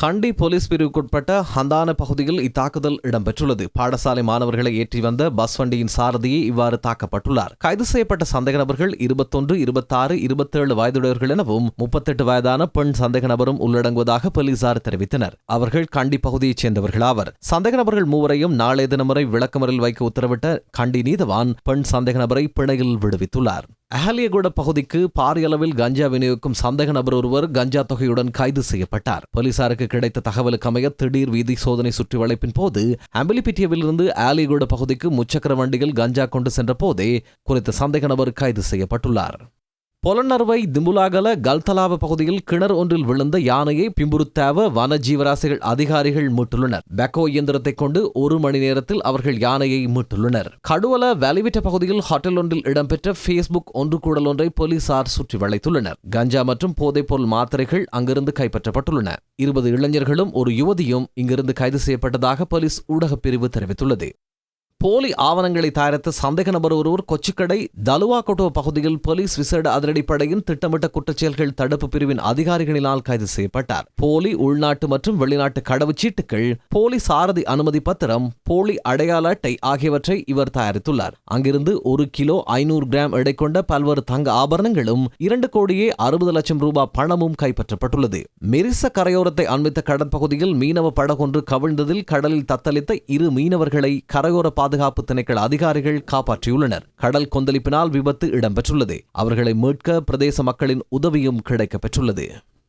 கண்டி police பிரிவுக்குட்பட்ட ஹந்தான பகுதியில் இத்தாக்குதல் இடம்பெற்றுள்ளது. பாடசாலை மாணவர்களை ஏற்றி வந்த பஸ் வண்டியின் சாரதியை இவ்வாறு தாக்கப்பட்டுள்ளார். கைது செய்யப்பட்ட சந்தேக நபர்கள் இருபத்தொன்று இருபத்தாறு இருபத்தேழு வயதுடையவர்கள் எனவும் முப்பத்தெட்டு வயதான பெண் சந்தேக நபரும் உள்ளடங்குவதாக போலீசார் தெரிவித்தனர். அவர்கள் கண்டி பகுதியைச் சேர்ந்தவர்களாவர். சந்தேக நபர்கள் மூவரையும் நாளைய தினம் வரை விளக்கமறில் வைக்க உத்தரவிட்ட கண்டி நீதவான் பெண் சந்தேக நபரை பிணையில் விடுவித்துள்ளார். அஹலியகுட பகுதிக்கு பாரிய அளவில் கஞ்சா விநியோகிக்கும் சந்தேக நபர் ஒருவர் கஞ்சா தொகையுடன் கைது செய்யப்பட்டார். போலீசாருக்கு கிடைத்த தகவலுக்கு அமைய திடீர் வீதி சோதனை சுற்றி வளைப்பின் போது அம்பிலிபிட்டியவிலிருந்து ஆலியகுட பகுதிக்கு முச்சக்கர வண்டியில் கஞ்சா கொண்டு சென்ற போதே குறித்த சந்தேக நபர் கைது செய்யப்பட்டுள்ளார். பொலன்னறுவை திம்புலாகல கல்தலாவ பகுதியில் கிணறு ஒன்றில் விழுந்த யானையை பிம்புருத்தாவ வன ஜீவராசிகள் அதிகாரிகள் மீட்டுள்ளனர். பெக்கோ இயந்திரத்தை கொண்டு ஒரு மணி நேரத்தில் அவர்கள் யானையை மீட்டுள்ளனர். கடுவல வேலிவிட்ட பகுதியில் ஹோட்டல் ஒன்றில் இடம்பெற்ற ஃபேஸ்புக் ஒன்று கூடல் ஒன்றை போலீசார் சுற்றி வளைத்துள்ளனர். கஞ்சா மற்றும் போதைப்பொருள் மாத்திரைகள் அங்கிருந்து கைப்பற்றப்பட்டுள்ளன. இருபது இளைஞர்களும் ஒரு யுவதியும் இங்கிருந்து கைது செய்யப்பட்டதாக போலீஸ் ஊடகப் பிரிவு தெரிவித்துள்ளது. போலி ஆவணங்களை தயாரித்த சந்தேக நபர் ஒருவர் கொச்சிக்கடை தலுவாக்கோட்டோ பகுதியில் போலீஸ் விசேட அதிரடிப்படையின் திட்டமிட்ட குற்றச்செயல்கள் தடுப்பு பிரிவின் அதிகாரிகளினால் கைது செய்யப்பட்டார். போலி உள்நாட்டு மற்றும் வெளிநாட்டு கடவுச்சீட்டுகள் போலி சாரதி அனுமதி பத்திரம் போலி அடையாள அட்டை ஆகியவற்றை இவர் தயாரித்துள்ளார். அங்கிருந்து ஒரு கிலோ ஐநூறு கிராம் எடை கொண்ட பல்வேறு தங்க ஆபரணங்களும் இரண்டு கோடியே அறுபது லட்சம் ரூபாய் பணமும் கைப்பற்றப்பட்டுள்ளது. மெரிச கரையோரத்தை அண்மித்த கடற்பகுதியில் மீனவ படகொன்று கவிழ்ந்ததில் கடலில் தத்தளித்த இரு மீனவர்களை கரையோர பாதுகாப்பு திணைக்கள அதிகாரிகள் காப்பாற்றியுள்ளனர். கடல் கொந்தளிப்பினால் விபத்து இடம்பெற்றுள்ளது. அவர்களை மீட்க பிரதேச மக்களின் உதவியும் கிடைக்கப்பெற்றுள்ளது.